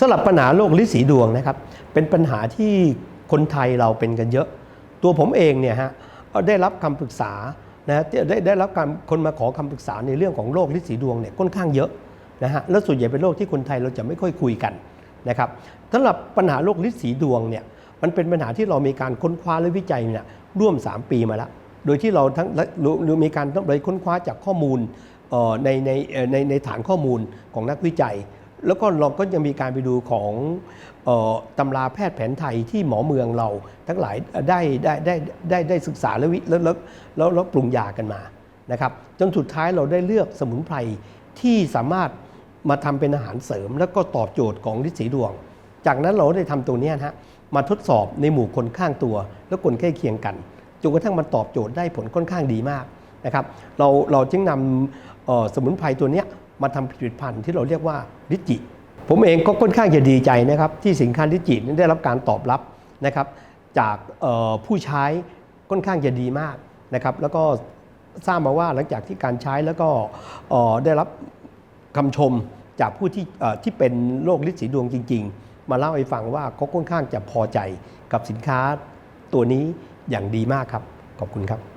สำหรับปัญหาโรคลิสีดวงนะครับ เป็นปัญหาที่คนไทยเราเป็นกันเยอะ ตัวผมเองเนี่ยฮะได้รับคำปรึกษานะได้ได้รับการคนมาขอคำปรึกษาในเรื่องของโรคลิสีดวงเนี่ยค่อนข้างเยอะนะฮะแล้วส่วนใหญ่เป็นโรคที่คนไทยเราจะไม่ค่อยคุยกันนะครับสำหรับปัญหาโรคลิสีดวงเนี่ยมันเป็นปัญหาที่เรามีการค้นคว้าและวิจัยเนี่ยร่วม 3 ปีมาแล้ว โดยที่เราทั้งรู้มีการต้องไปค้นคว้าจากข้อมูลในในในในฐานข้อมูลของนักวิจัย แล้วก็เราก็ยังมีการไปดูของออตำราแพทย์แผนไทยที่หมอเมืองเราทั้งหลายได้ได้ได้ได้ได้ศึกษาและวิแล้วแล้วแล้วแล้วปรุงยากันมานะครับจนสุดท้ายเราได้เลือกสมุนไพรที่สามารถมาทำเป็นอาหารเสริม แล้วก็ตอบโจทย์ของฤทธิ์สีดวง จากนั้นเราได้ทำตัวเนี้ยนะฮะมาทดสอบในหมู่คนข้างตัว และคนใกล้เคียงกันจนกระทั่งมันตอบโจทย์ได้ผลค่อนข้างดีมากนะครับเราเราจึงนำสมุนไพรตัวเนี้ย มาทำผลิตภัณฑ์ที่เราเรียกว่าลิจิ ผมเองก็ค่อนข้างจะดีใจนะครับที่สินค้าลิจินั้นได้รับการตอบรับนะครับจากผู้ใช้ค่อนข้างจะดีมากนะครับแล้วก็ทราบมาว่าหลังจากที่การใช้แล้วก็ได้รับคำชมจากผู้ที่ที่เป็นโรคลินสีดวงจริง ๆ มาเล่าให้ฟังว่าเขาค่อนข้างจะพอใจกับสินค้าตัวนี้อย่างดีมากครับ ขอบคุณครับ